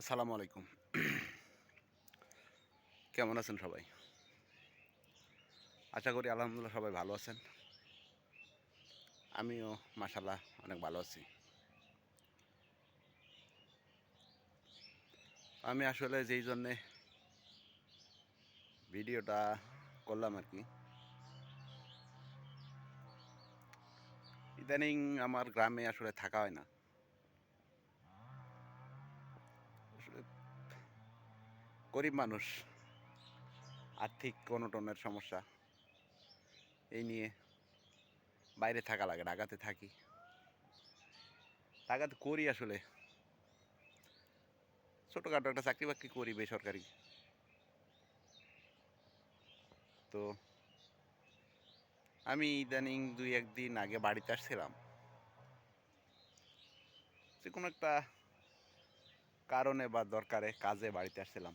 আসসালামু আলাইকুম। কেমন আছেন সবাই? আশা করি আলহামদুলিল্লাহ সবাই ভালো আছেন। আমিও মাসাল্লাহ অনেক ভালো আছি। আমি আসলে যেই জন্যে ভিডিওটা করলাম আর কি, ইদানিং আমার গ্রামে আসলে থাকা হয় না আসলে গরিব মানুষ, আর্থিক অনটনের সমস্যা, এই নিয়ে বাইরে থাকা লাগে ঢাকাতে থাকি। ঢাকাতে করি আসলে। ছোটোখাটো একটা চাকরি বাকরি করি বেসরকারি। তো আমি ইদানিং দুই একদিন আগে বাড়িতে আসছিলাম। যে কোনো একটা কারণে বা দরকারে কাজে বাড়িতে আসছিলাম।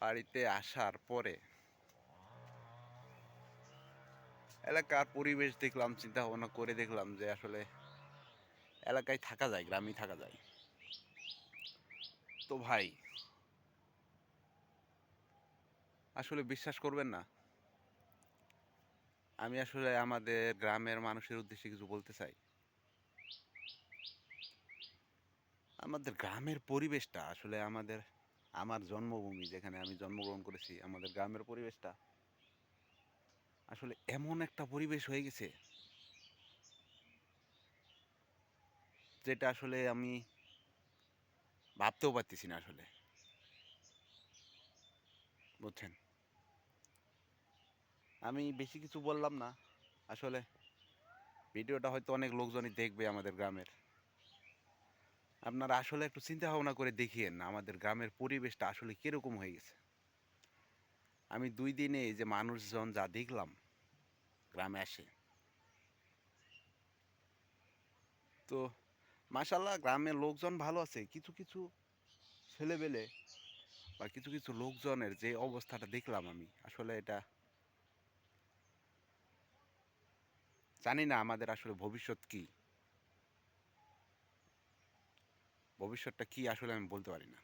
বাড়িতে আসার পরে এলাকার পরিবেশ দেখলাম চিন্তা ভাবনা করে দেখলাম যে আসলে এলাকায় থাকা যায়, গ্রামেই থাকা যায়। তো ভাই, আসলে বিশ্বাস করবেন না, আমি আসলে আমাদের গ্রামের মানুষের উদ্দেশ্যে কিছু বলতে চাই। আমাদের গ্রামের পরিবেশটা আসলে আমাদের, আমার জন্মভূমি যেখানে আমি জন্মগ্রহণ করেছি, আমাদের গ্রামের পরিবেশটা আসলে এমন একটা পরিবেশ হয়ে গেছে যেটা আসলে আমি ভাবতেও পারতেছি না আসলে। বুঝছেন? আমি বেশি কিছু বললাম না, আসলে ভিডিওটা হয়তো অনেক লোকজনই দেখবে আমাদের গ্রামের। আপনারা আসলে একটু চিন্তা ভাবনা করে দেখিয়েন আমাদের গ্রামের পরিবেশটা আসলে কীরকম হয়ে গেছে। আমি দুই দিনে যে মানুষজন যা দেখলাম, গ্রামে আসে তো মাসাল্লাহ গ্রামের লোকজন ভালো আছে, কিছু কিছু ছেলেবেলে বা কিছু কিছু লোকজনের যে অবস্থাটা দেখলাম আমি, আসলে এটা জানি না আমাদের আসলে ভবিষ্যৎ কী। ভবিষ্যৎটা কী আসলে আমি বলতে পারি না।